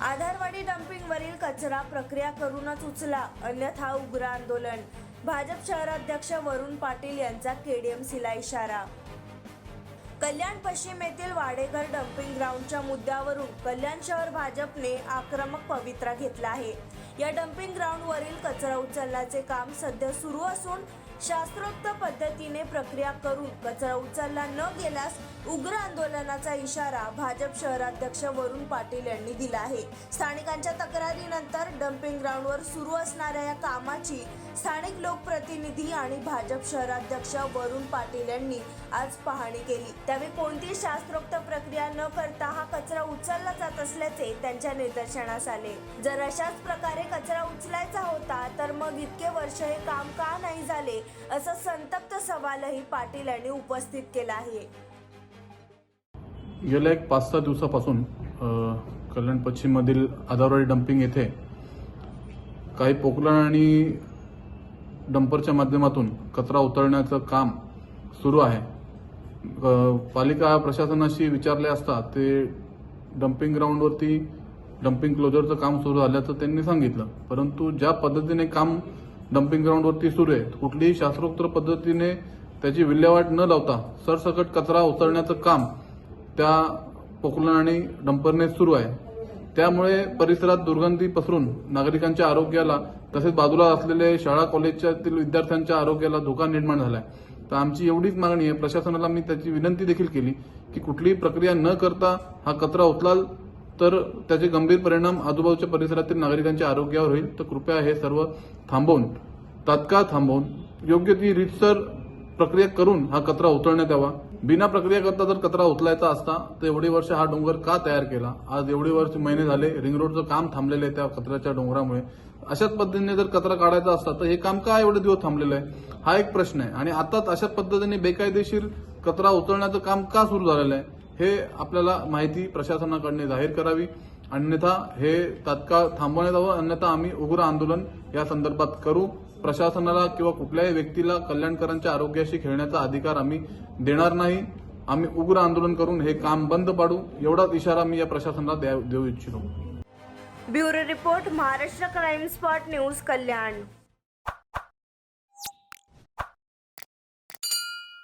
आधारवाडी डम्पिंगवरील कचरा प्रक्रिया करूनच उचला अन्यथा उग्र आंदोलन. भाजप शहराध्यक्ष वरुण पाटील यांचा केडीएमसीला इशारा. कल्याण पश्चिम येथील वाडेघर डम्पिंग ग्राउंडच्या मुद्द्यावरून कल्याण शहर भाजपने आक्रमक पवित्रा घेतला आहे. या डम्पिंग ग्राउंडवरील कचरा उचलण्याचे काम सध्या सुरू असून शास्त्रोक्त पद्धतीने प्रक्रिया करून कचरा उचलला न गेल्यास उग्र आंदोलनाचा इशारा भाजप शहराध्यक्ष वरुण पाटील यांनी दिला आहे. स्थानिकांच्या तक्रारीनंतर डम्पिंग ग्राउंडवर सुरू असणाऱ्या या कामाची स्थानिक लोकप्रतिनिधी आणि भाजप शहराध्यक्ष वरुण पाटील यांनी आज पाहणी केली. त्यावेळी कोणतीही शास्त्रोक्त प्रक्रिया न करता हा कचरा उचलला जात असल्याचे त्यांच्या निदर्शनास आले. जर अशाच प्रकारे कचरा उचलायचा होता तर मग इतके वर्ष हे काम का नाही झाले असा संतप्त सवालही पाटील यांनी उपस्थित केला आहे. गेल्या एक पाच सहा दिवसापासून अ, कल्याण पश्चिममधील आदारवाडी डम्पिंग येथे काही पोकलन आणि डंपरच्या माध्यमातून कचरा उतरण्याचं काम सुरू आहे. पालिका प्रशासनाशी विचारले असता ते डम्पिंग ग्राउंडवरती डम्पिंग क्लोजरचं काम सुरू झाल्याचं त्यांनी सांगितलं. परंतु ज्या पद्धतीने काम डम्पिंग ग्राउंडवरती सुरू आहे कुठलीही शास्त्रोक्त पद्धतीने त्याची विल्हेवाट न लावता सरसकट कचरा उचलण्याचं काम त्या पोकलन आणि डंपरने सुरू आहे. त्यामुळे परिसरात दुर्गंधी पसरून नागरिकांच्या आरोग्याला तसेच बाजूला असलेले शाळा कॉलेजच्यातील विद्यार्थ्यांच्या आरोग्याला धोका निर्माण झालाय. तर आमची एवढीच मागणी आहे प्रशासनाला मी त्याची विनंती देखील केली की कुठलीही प्रक्रिया न करता हा कचरा उचलाल तर त्याचे गंभीर परिणाम आजूबाजूच्या परिसरातील नागरिकांच्या आरोग्यावर होईल. तर कृपया हे सर्व थांबवून तात्काळ थांबवून योग्य ती रीतसर प्रक्रिया करून हा कचरा उतरण्यात यावा. बिना प्रक्रिया करता जर कचरा उचलायचा असता तर एवढी वर्ष हा डोंगर का तयार केला? आज एवढी वर्ष महिने झाले रिंग रोडचं काम थांबलेलं आहे त्या कचऱ्याच्या डोंगरामुळे. अशाच पद्धतीने जर कचरा काढायचा असता तर हे काम का एवढे दिवस थांबलेलं आहे? हा एक प्रश्न आहे. आणि आताच अशाच पद्धतीने बेकायदेशीर कचरा उचलण्याचं काम का सुरू झालेलं आहे? हे आपल्याला माहिती प्रशासनाकडने जाहीर करावी. अन्यथा हे तात्काळ थांबवण्यात यावं. अन्यथा आम्ही उग्र आंदोलन या संदर्भात करू. प्रशासनाला किंवा कुठल्याही व्यक्तीला कल्याणकरांच्या आरोग्याशी खेळण्याचा अधिकार आम्ही देणार नाही. आम्ही उग्र आंदोलन करून हे काम बंद पाडू. एवढाच इशारा मी या प्रशासनाला देऊ इच्छितो. Bureau report Maharashtra crime spot news Kalyan.